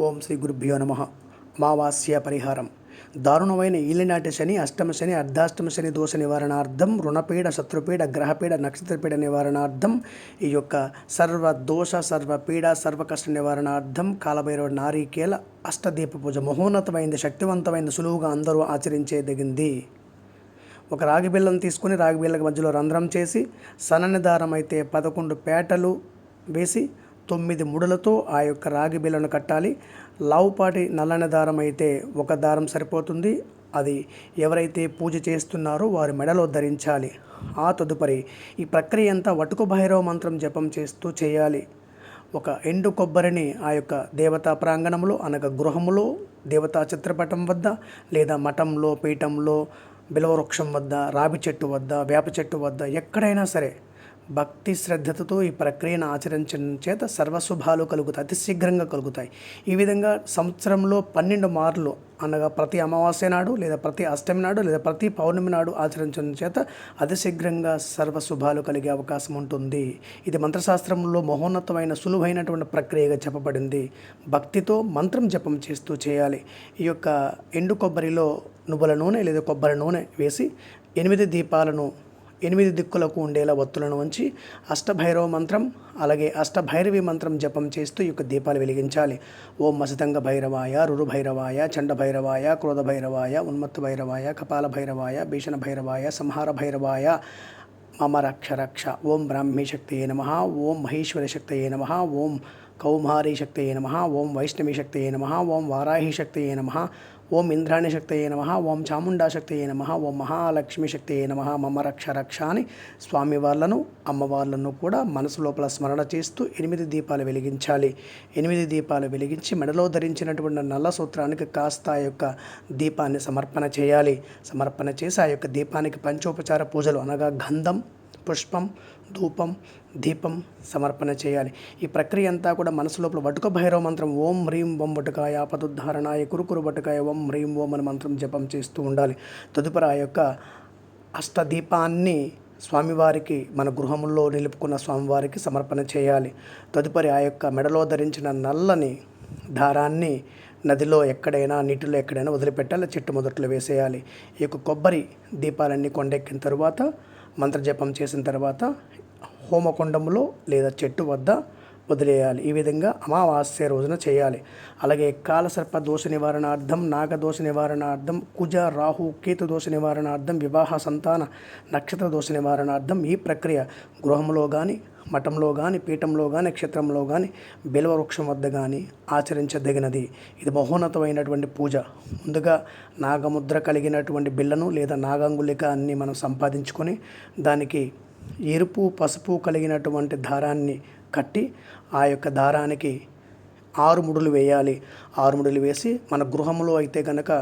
ఓం శ్రీ గురుభ్యో నమ. మావాస్య పరిహారం. దారుణమైన ఈలినాటి శని అష్టమ శని అర్ధాష్టమ శని దోష నివారణార్థం రుణపీడ శత్రుపీడ గ్రహపీడ నక్షత్రపీడ నివారణార్థం ఈ యొక్క సర్వ దోష సర్వ పీడ సర్వ కష్ట నివారణార్థం కాలభైరవ నారీకేల అష్టదీప పూజ మహోన్నతమైంది శక్తివంతమైంది సులువుగా అందరూ ఆచరించేదగింది. ఒక రాగి బిళ్ళను తీసుకుని రాగి బిళ్ళకి మధ్యలో రంధ్రం చేసి సన్నని దారం అయితే పదకొండు పేటలు వేసి తొమ్మిది ముడులతో ఆ యొక్క రాగి బిళ్ళను కట్టాలి. లావుపాటి నల్లని దారం అయితే ఒక దారం సరిపోతుంది. అది ఎవరైతే పూజ చేస్తున్నారో వారి మెడలో ధరించాలి. ఆ తదుపరి ఈ ప్రక్రియ అంతా వటుకు భైరవ మంత్రం జపం చేస్తూ చేయాలి. ఒక ఎండు కొబ్బరిని ఆ యొక్క దేవతా ప్రాంగణంలో అనగా గృహములో దేవతా చిత్రపటం వద్ద లేదా మఠంలో పీఠంలో బిలవవృక్షం వద్ద రావి చెట్టు వద్ద వేప చెట్టు వద్ద ఎక్కడైనా సరే భక్తి శ్రద్ధతో ఈ ప్రక్రియను ఆచరించడం చేత సర్వశుభాలు కలుగుతాయి అతి శీఘ్రంగా కలుగుతాయి. ఈ విధంగా సంవత్సరంలో పన్నెండు మార్లు అనగా ప్రతి అమావాస్య నాడు లేదా ప్రతి అష్టమి నాడు లేదా ప్రతి పౌర్ణమి నాడు ఆచరించడం చేత అతి శీఘ్రంగా సర్వశుభాలు కలిగే అవకాశం ఉంటుంది. ఇది మంత్రశాస్త్రంలో మహోన్నతమైన సులువైనటువంటి ప్రక్రియగా చెప్పబడింది. భక్తితో మంత్రం జపం చేస్తూ చేయాలి. ఈ యొక్క ఎండు కొబ్బరిలో నువ్వుల నూనె లేదా కొబ్బరి నూనె వేసి ఎనిమిది దీపాలను ఎనిమిది దిక్కులకు ఉండేలా ఒత్తులను ఉంచి అష్టభైరవ మంత్రం అలాగే అష్టభైరవి మంత్రం జపం చేస్తూ ఈ యొక్క దీపాలు వెలిగించాలి. ఓం మసితంగ భైరవాయ రురు భైరవాయ చండ భైరవాయ క్రోధ భైరవాయ ఉన్మత్త భైరవాయ కపాల భైరవాయ భీషణ భైరవాయ సంహార భైరవాయ మమ రక్ష రక్ష ఓం బ్రాహ్మీ శక్తయే నమ ఓం మహేశ్వర శక్తయే నమ ఓం కౌమారీ శక్తయే నమ ఓం వైష్ణవి శక్తయే నమ ఓం వారాహి శక్తయే నమ ఓం ఇంద్రాణి శక్తయే నమ ఓం చాముండా శక్తయే నమ ఓం మహాలక్ష్మి శక్తయే నమ మమ రక్ష రక్ష అని స్వామి వాళ్ళను అమ్మవార్లను కూడా మనసు లోపల స్మరణ చేస్తూ ఎనిమిది దీపాలు వెలిగించాలి. ఎనిమిది దీపాలు వెలిగించి మెడలో ధరించినటువంటి నల్ల సూత్రానికి కాస్త ఆ యొక్క దీపాన్ని సమర్పణ చేయాలి. సమర్పణ చేసి ఆ యొక్క దీపానికి పంచోపచార పూజలు అనగా గంధం పుష్పం ధూపం దీపం సమర్పణ చేయాలి. ఈ ప్రక్రియ అంతా కూడా మనసు లోపల వటుక భైరవ మంత్రం ఓం హ్రీం ఓం వటుకాయ ఆపదుద్ధారణాయ కురుకురు వటుకాయ ఓం హ్రీం ఓం అని మంత్రం జపం చేస్తూ ఉండాలి. తదుపరి ఆ యొక్క అష్టదీపాన్ని స్వామివారికి మన గృహంలో నిలుపుకున్న స్వామివారికి సమర్పణ చేయాలి. తదుపరి ఆ యొక్క మెడలో ధరించిన నల్లని దారాన్ని నదిలో ఎక్కడైనా నీటిలో ఎక్కడైనా వదిలిపెట్టాలి చెట్టు మొదట్లో వేసేయాలి. ఈ యొక్క కొబ్బరి దీపాలన్నీ కొండెక్కిన తర్వాత మంత్రజపం చేసిన తర్వాత హోమకొండంలో లేదా చెట్టు వద్ద వదిలేయాలి. ఈ విధంగా అమావాస్య రోజున చేయాలి. అలాగే కాలసర్ప దోష నివారణార్థం నాగదోష నివారణార్థం కుజ రాహు కేతు దోష నివారణార్థం వివాహ సంతాన నక్షత్ర దోష నివారణార్థం ఈ ప్రక్రియ గృహంలో కానీ మఠంలో కానీ పీఠంలో కానీ నక్షత్రంలో కానీ బిల్వవృక్షం వద్ద కానీ ఆచరించదగినది. ఇది మహోన్నతమైనటువంటి పూజ. ముందుగా నాగముద్ర కలిగినటువంటి బిళ్ళను లేదా నాగంగులిక అన్ని మనం సంపాదించుకొని దానికి ఎరుపు పసుపు కలిగినటువంటి దారాన్ని కట్టి ఆ యొక్క దారానికి ఆరు ముడులు వేయాలి. ఆరు ముడులు వేసి మన గృహంలో అయితే కనుక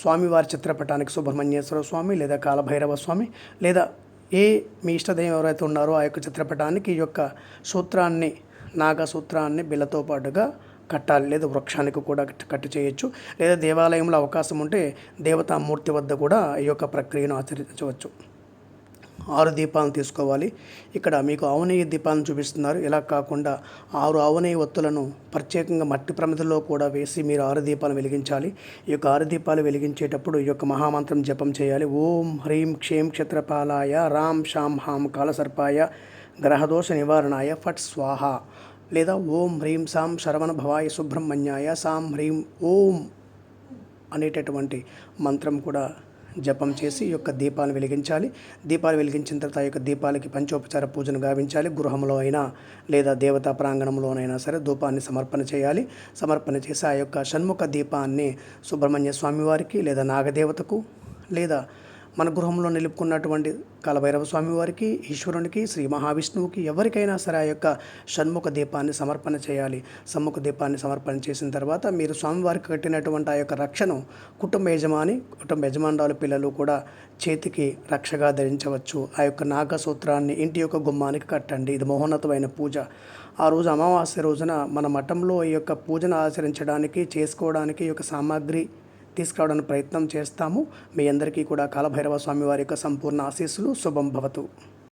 స్వామివారి చిత్రపటానికి సుబ్రహ్మణ్యేశ్వర స్వామి లేదా కాలభైరవ స్వామి లేదా ఏ మీ ఇష్టదైవం ఎవరైతే ఉన్నారో ఆ యొక్క చిత్రపటానికి ఈ యొక్క సూత్రాన్ని నాగ సూత్రాన్ని బిళ్ళతో పాటుగా కట్టాలి. లేదా వృక్షానికి కూడా కట్టు చేయొచ్చు. లేదా దేవాలయంలో అవకాశం ఉంటే దేవతామూర్తి వద్ద కూడా ఈ యొక్క ప్రక్రియను ఆచరించవచ్చు. ఆరు దీపాలను తీసుకోవాలి. ఇక్కడ మీకు ఆవునేయ దీపాలను చూపిస్తున్నారు. ఇలా కాకుండా ఆరు ఆవునేయ ఒత్తులను ప్రత్యేకంగా మట్టి ప్రమిదలో కూడా వేసి మీరు ఆరు దీపాలు వెలిగించాలి. ఈ యొక్క ఆరు దీపాలు వెలిగించేటప్పుడు ఈ యొక్క మహామంత్రం జపం చేయాలి. ఓం హ్రీం క్షేం క్షత్రపాలాయ రామ్ శాం హాం కాలసర్పాయ గ్రహదోష నివారణాయ ఫట్ స్వాహ. లేదా ఓం హ్రీం సాం శరవణ భవాయ సుబ్రహ్మణ్యాయ సాం హ్రీం ఓం అనేటటువంటి మంత్రం కూడా జపం చేసి ఈ యొక్క దీపాలను వెలిగించాలి. దీపాలు వెలిగించిన తర్వాత ఆ యొక్క దీపాలకి పంచోపచార పూజను గావించాలి. గృహంలో అయినా లేదా దేవతా ప్రాంగణంలోనైనా సరే ధూపాన్ని సమర్పణ చేయాలి. సమర్పణ చేసి ఆ యొక్క షణ్ముఖ దీపాన్ని సుబ్రహ్మణ్య స్వామివారికి లేదా నాగదేవతకు లేదా మన గృహంలో నిలుపుకున్నటువంటి కాలభైరవ స్వామి వారికి ఈశ్వరునికి శ్రీ మహావిష్ణువుకి ఎవరికైనా సరే ఆ యొక్క షణ్ముఖ దీపాన్ని సమర్పణ చేయాలి. సమ్ముఖ దీపాన్ని సమర్పణ చేసిన తర్వాత మీరు స్వామివారికి కట్టినటువంటి ఆ యొక్క రక్షను కుటుంబ యజమాని కుటుంబ యజమానురాలు పిల్లలు కూడా చేతికి రక్షగా ధరించవచ్చు. ఆ యొక్క నాగసూత్రాన్ని ఇంటి యొక్క గుమ్మానికి కట్టండి. ఇది మహోన్నతమైన పూజ. ఆ రోజు అమావాస్య రోజున మన మఠంలో ఈ యొక్క పూజను ఆచరించడానికి చేసుకోవడానికి ఈ యొక్క సామాగ్రి తీసుకురావడానికి ప్రయత్నం చేస్తాము. మీ అందరికీ కూడా కాలభైరవ స్వామి వారి యొక్క సంపూర్ణ ఆశీస్సులు. శుభం భవతు.